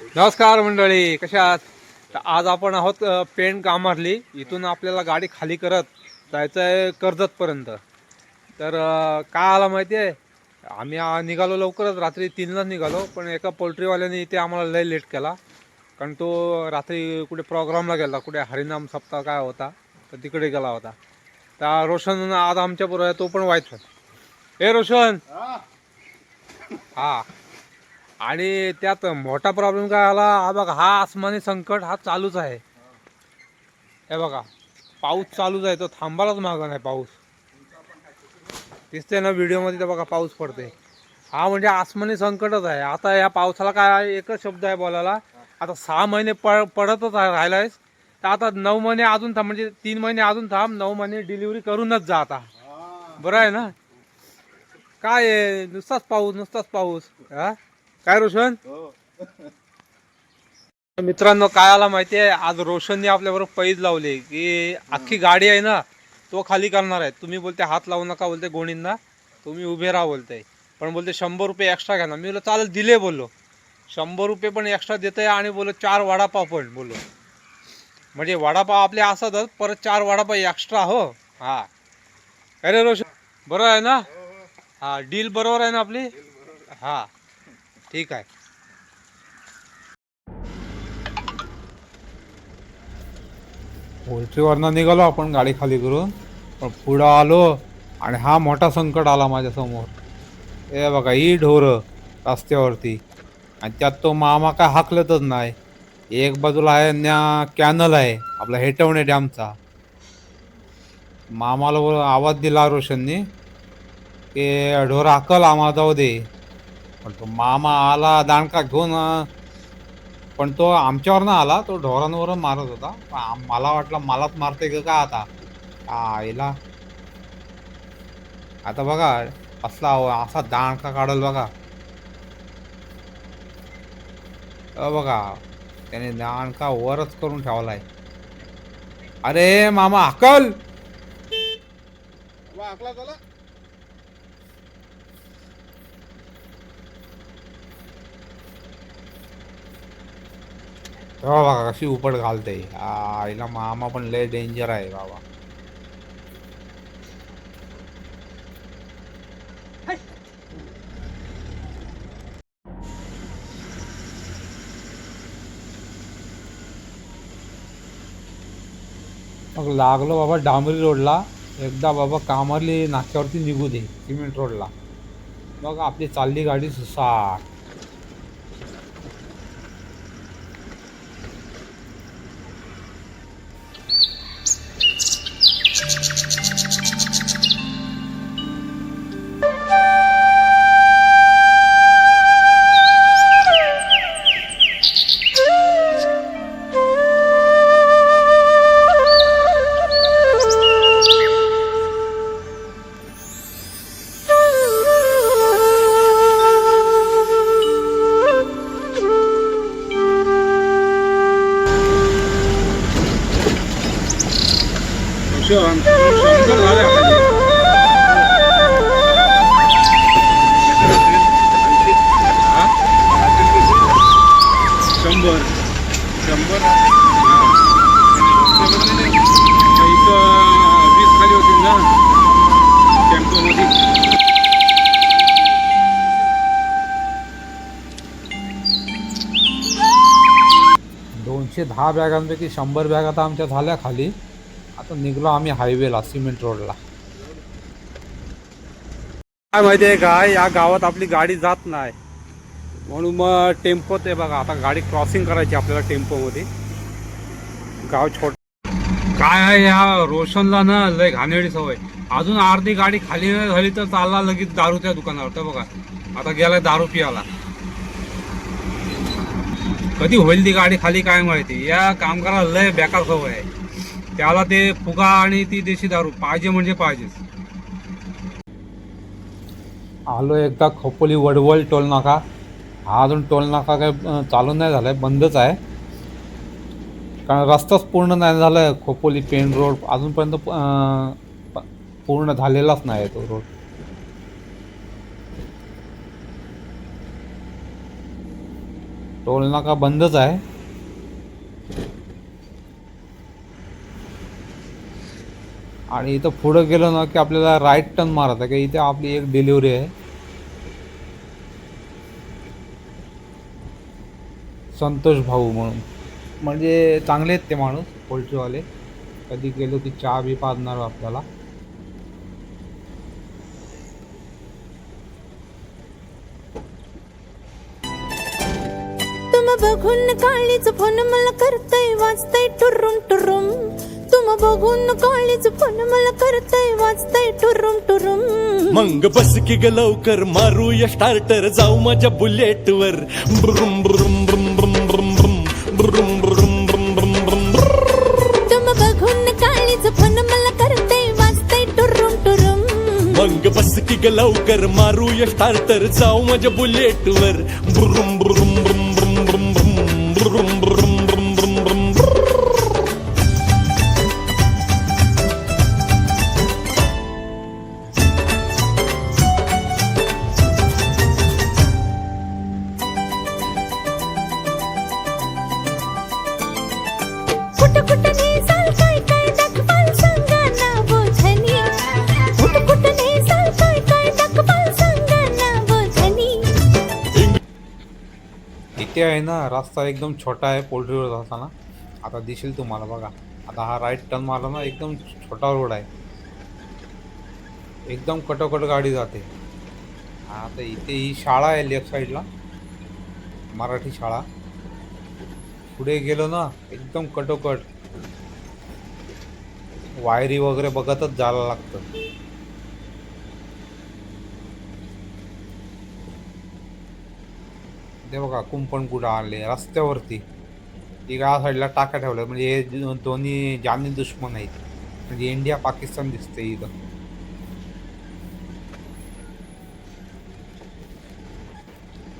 नमस्कार मंडळी कशा आहात? तर आज आपण आहोत पेण कामारली. इथून आपल्याला गाडी खाली करत जायचं आहे कर्जतपर्यंत. तर काय आला माहिती आहे आम्ही निघालो लवकरच. रात्री तीनलाच निघालो पण एका पोल्ट्रीवाल्याने इथे आम्हाला लय लेट केला. कारण तो रात्री कुठे प्रोग्रामला गेला कुठे हरिनाम सप्ताह काय होता तर तिकडे गेला होता. तर रोशन आज आमच्याबरोबर आहे तो पण व्हायचा ए रोशन! हा. आणि त्यात मोठा प्रॉब्लेम काय आला? हा बघा हा आसमानी संकट हा चालूच आहे. हे बघा पाऊस चालूच आहे तो थांबायलाच मागं नाही पाऊस. दिसते ना व्हिडिओमध्ये तर बघा पाऊस पडते हा म्हणजे आसमानी संकटच आहे. आता या पावसाला काय आहे, एकच शब्द आहे बोलायला. आता सहा महिने पड पडतच आहे राहिलायस तर आता नऊ महिने अजून थांब म्हणजे तीन महिने अजून थांब नऊ महिने डिलिव्हरी करूनच जा आता. बरं आहे ना? काय नुसताच पाऊस नुसताच पाऊस. हा? काय रोशन? मित्रांनो काय आला माहितीये? आज रोशनने आपल्याबरोबर पैज लावले की अख्खी गाडी आहे ना तो खाली करणार आहे. तुम्ही बोलते हात लावू नका बोलते गोणींना. तुम्ही उभे राहा बोलते. पण बोलते शंभर रुपये एक्स्ट्रा घ्या ना. मी बोललो चालेल दिले बोललो. शंभर रुपये पण एक्स्ट्रा देते आणि बोललो चार वडापाव पण बोललो. म्हणजे वडापाव आपले असतच परत चार वडापाव एक्स्ट्रा हो. हा. अरे रोशन? बरोबर आहे ना? हा डील बरोबर आहे ना आपली? हा. ठीक आहे. पोल्ट्रीवरनं निघालो आपण गाडी खाली करून. पण पुढं आलो आणि हा मोठा संकट आला माझ्यासमोर. ए बघा ही ढोरं रस्त्यावरती. आणि त्यात तो मामा काय हाकलतच नाही. एक बाजूला आहे न्या कॅनल आहे आपला हेटवणे डॅमचा. मामाला आवाज दिला रोशननी की ढोर हाकल आम्हाला जाऊ दे. पण तो मामा आला दांडका घेऊन पण तो आमच्यावर ना आला तो ढोरांवर मारत होता. पण मला वाटलं मलाच मारते का आता? आईला आता बघा असला असा दांडका काढल बघा. अ बघा त्याने दांडका वरच करून ठेवलाय. अरे मामा हकल! तेव्हा बघा कशी उपट घालते. आईला मामा पण लय डेंजर आहे बाबा. मग लागलो बाबा डांबरी रोडला. एकदा बाबा कामरली नाक्यावरती निघू दे सिमेंट रोडला. मग आपली चालली गाडी सुसाट. शंभर शंभर इथं वीस खाली होती ना टेम्पोमध्ये दोनशे दहा बॅगांपैकी शंभर बॅग आता आमच्या झाल्या खाली. आता निघलो आम्ही हायवेला सिमेंट रोडला काय माहिती आहे का? या गावात आपली गाडी जात नाही. म्हणून मग टेम्पोत आहे बघा आता गाडी क्रॉसिंग करायची आपल्याला टेम्पोमध्ये गाव छोट काय आहे या रोशनला ना लय घाणेरडी सवय. अजून अर्धी गाडी खाली नाही झाली तर चालला लगेच दारूच्या दुकानावर. तर बघा आता गेलाय दारू पियाला. कधी होईल ती गाडी खाली काय माहिती? या कामगाराला लय बेकार सवय आहे. त्याला ते फुगा आणि ती देशी दारू पाहिजे म्हणजे पाहिजेच आलो एकदा खोपोली वडवळ टोल नाका. हा अजून टोल नाका काय चालू नाही झालाय बंदच आहे. कारण रस्ताच पूर्ण नाही झालाय खोपोली पेन रोड अजूनपर्यंत पूर्ण झालेलाच नाही तो रोड. टोल नाका बंदच आहे. आणि इथं पुढं गेलो ना की आपल्याला राईट टर्न मारत आहे. की इथे आपली एक डिलिव्हरी आहे. संतोष भाऊ म्हणून. म्हणजे चांगले आहेत ते माणूस पोल्ट्रीवाले कधी गेलो की चहा बी पाजणार आपल्याला. तुम बघून काळीच फोन मला करतय वाचतय टुरुम टुरुम. तुम बघून काळीच फोन मला करतय वाचतय टुरुम टुरुम मंग बस की ग लवकर मारूया स्टार्टर जाऊ माझ्या बुलेट वर ब्रुम ब्रुम ब्रुम ब्रुम ब्रुम ब्रुम ब्रुम ब्रुम ब्रुम ब्रुम ब्रुम तुम बघून काळीच फोन मला करतय वाचतय टुरुम टुरुम मंग बस की ग लवकर मारूया स्टार्टर जाऊ माझ्या बुलेट वर ब्रुम ब्रुम ब्रुम रस्ता एकदम छोटा आहे पोल्ट्रीवर जाताना आता दिसेल तुम्हाला बघा. आता हा राईट टर्न मारला ना एकदम छोटा रोड आहे. एकदम कटोकट गाडी जाते. आता इथे ही शाळा आहे लेफ्ट साईडला मराठी शाळा. पुढे गेलो ना एकदम कटोकट. वायरी वगैरे बघतच जायला लागतं. ते बघा कुंपण कुठं आले? रस्त्यावरती. एका साईडला टाका ठेवलं म्हणजे हे दोन्ही जानी दुश्मन आहेत. म्हणजे इंडिया पाकिस्तान दिसते इथं.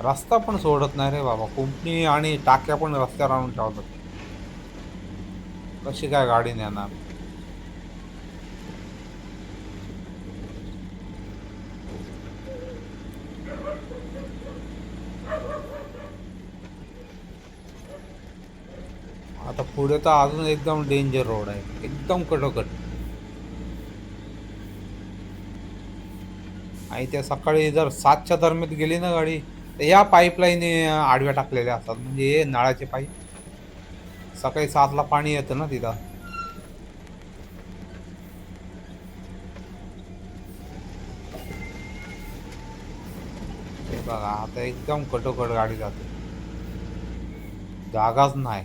रस्ता पण सोडत नाही रे बाबा. कुंपणी आणि टाक्या पण रस्त्यावर आणून ठेवतात. कशी काय गाडी नेणार? आता पुढे तर अजून एकदम डेंजर रोड आहे. एकदम कटोकट. आणि त्या सकाळी जर सातच्या दरम्यान गेली ना गाडी तर या पाईपलाईन आडव्या टाकलेल्या असतात. म्हणजे हे नळाचे पाईप सकाळी सातला पाणी येतं ना तिथं. बघा आता एकदम कटोकट गाडी जाते. जागाच नाही.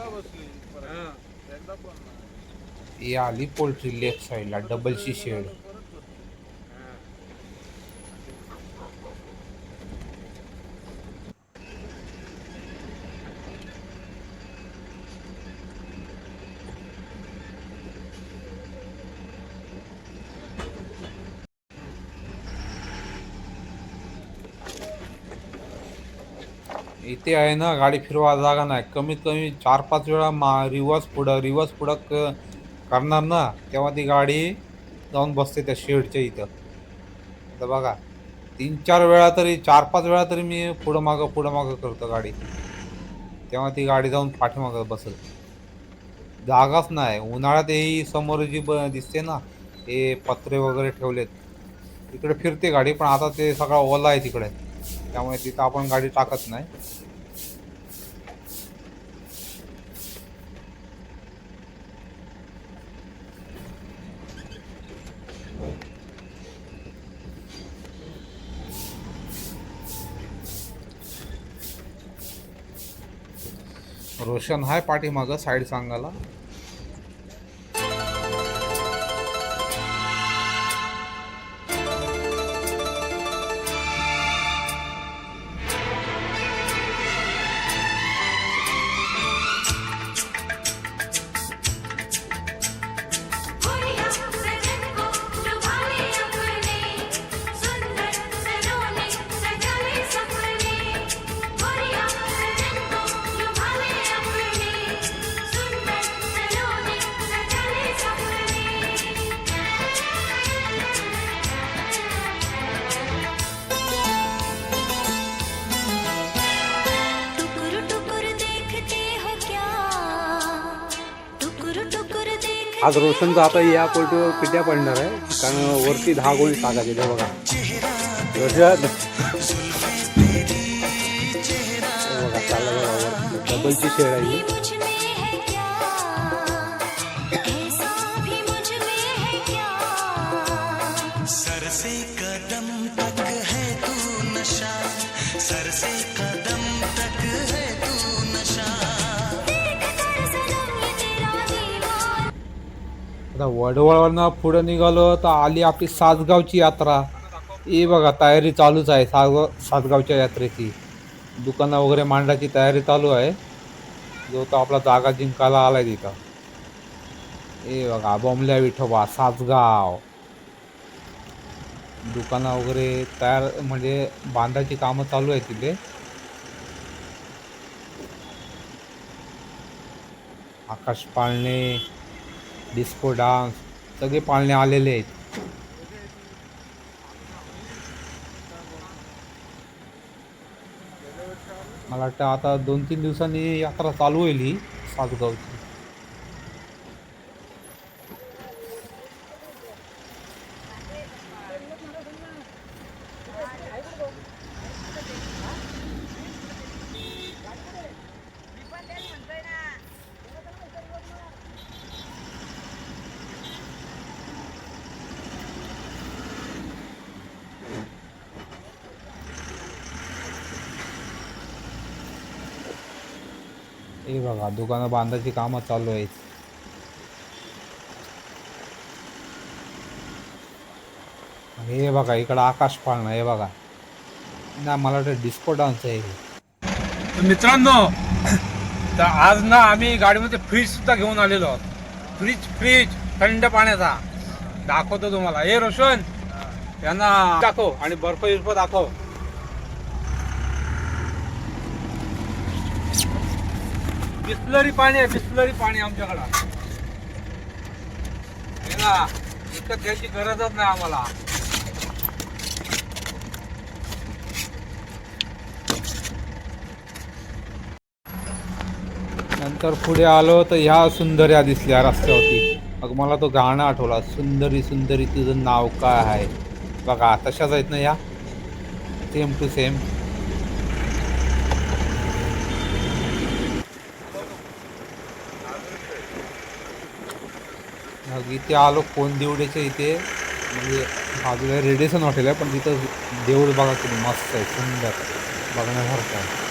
दोनदा बसली. एकदा पण ही आली पोल्ट्री लेफ्ट साईडला डबलची शेड. इथे आहे ना गाडी फिरवा जागा नाही. कमीत कमी चार पाच वेळा मा रिवर्स पुढं रिवर्स पुढं क करणार ना तेव्हा ती गाडी जाऊन बसते त्या शेडच्या इथं. आता बघा तीन चार वेळा तरी चार पाच वेळा तरी मी पुढं मागं पुढं मागं करतो गाडी. तेव्हा ती गाडी जाऊन पाठीमागं बसेल. जागाच नाही. उन्हाळ्यात ही समोर जी ब दिसते ना हे पत्रे वगैरे ठेवलेत. इकडे फिरते गाडी पण आता ते सगळा ओला आहे तिकडे. त्यामुळे तिथं आपण गाडी टाकत नाही. रोशन हाय पाठीमागं साईड सांगायला. आज रोशनचा आता या पोल्टीवर पिट्या पडणार आहे कारण वरती दहा गोळी टाकायचे ते बघा. बघा बघा डबलची शेड आहे आता वडवळवरनं पुढं निघालो तर आली आपली सासगावची यात्रा. ए बघा तयारी चालूच आहे सासगाव सासगावच्या यात्रेची. दुकानं वगैरे मांडायची तयारी चालू आहे. जो तो आपला जागा जिंकायला आलाय तिथं. ए बघा बॉम्बल्या विठोबा सासगाव. दुकानं वगैरे तयार म्हणजे बांधायची कामं चालू आहे तिथे. आकाश पाळणे डिस्को डान्स सगळे पाळणे आलेले आहेत. मला वाटतं आता दोन तीन दिवसांनी यात्रा चालू होईल ही सासगावची. हे बघा दुकानं बांधायची कामं चालू आहेत. हे बघा इकडं आकाश पाळणं हे बघा. ना मला वाटतं डिस्को डान्स आहे. तर मित्रांनो तर आज ना आम्ही गाडीमध्ये फ्रीज सुद्धा घेऊन आलेलो आहोत. फ्रीज फ्रीज थंड पाण्याचा. दाखवतो तुम्हाला. हे रोशन यांना दाखव आणि बर्फ बिर्फ दाखव. बिस्लरी पाणी आहे बिस्लरी पाणी आमच्याकडं. हे ना इतकं घ्यायची गरजच नाही आम्हाला. नंतर पुढे आलो तर ह्या सुंदर्या दिसल्या रस्त्यावरती. मग मला तो गाणं आठवला. सुंदरी सुंदरी तुझं नाव काय आहे? बघा तशाच आहेत ना या? सेम टू सेम मग इथे आलो कोण देवड्याच्या इथे? म्हणजे बाजूला रेडिएशन हॉटेल आहे पण तिथं देऊळ बघा किती मस्त आहे सुंदर. बघण्यासारखं आहे.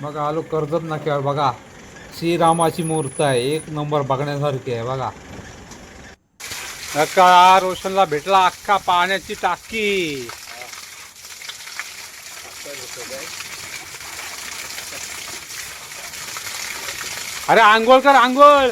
मग आलो कर्जत नाक्यावर बघा. श्रीरामाची मूर्त आहे एक नंबर बघण्यासारखी आहे बघा. अक्का रोशनला भेटला अख्खा पाण्याची टाकी. अरे आंघोळ कर आंघोळ.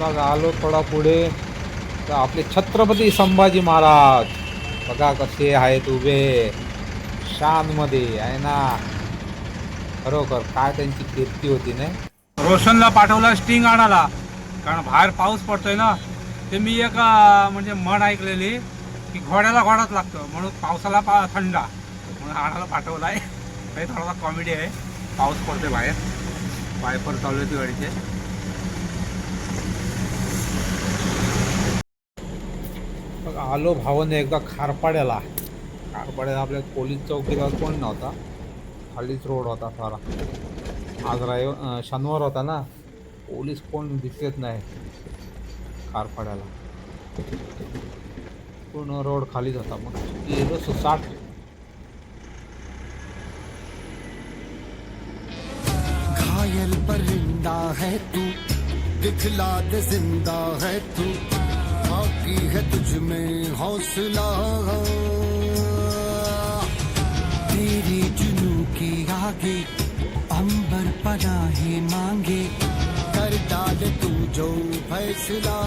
मग आलो थोडा पुढे. तर आपले छत्रपती संभाजी महाराज. बघा कसे आहेत उभे. शानमध्ये आहे ना? खरोखर काय त्यांची कीर्ती होती नाही? रोशनला पाठवला स्टिंग आणायला. कारण बाहेर पाऊस पडतोय ना. ते मी एक म्हणजे म्हण ऐकलेली की घोड्याला घोडाच लागतं. म्हणून पावसाला पा थंडा. म्हणून आणायला पाठवला आहे काही थोडासा कॉमेडी आहे. पाऊस पडते बाहेर. वायपर चालू आहे गाडीचे. मग आलो भावाने एकदा खारपाड्याला. खारपाड्याला आपल्या पोलीस चौकीला कोण नव्हता? खालीच रोड होता सारा. आज राय शनिवार होता ना? पोलीस कोण दिसत नाही. कारफाड्याला पूर्ण रोड खाली होता मग. गेलो सुसाट घायल परिंदा है तू दिखला दे ज़िंदा है तू, बाकी है तुझ में हौसला। तेरे जुनू के आगे, अंबर पनाहे मांगे कर डाल तू जो फैसला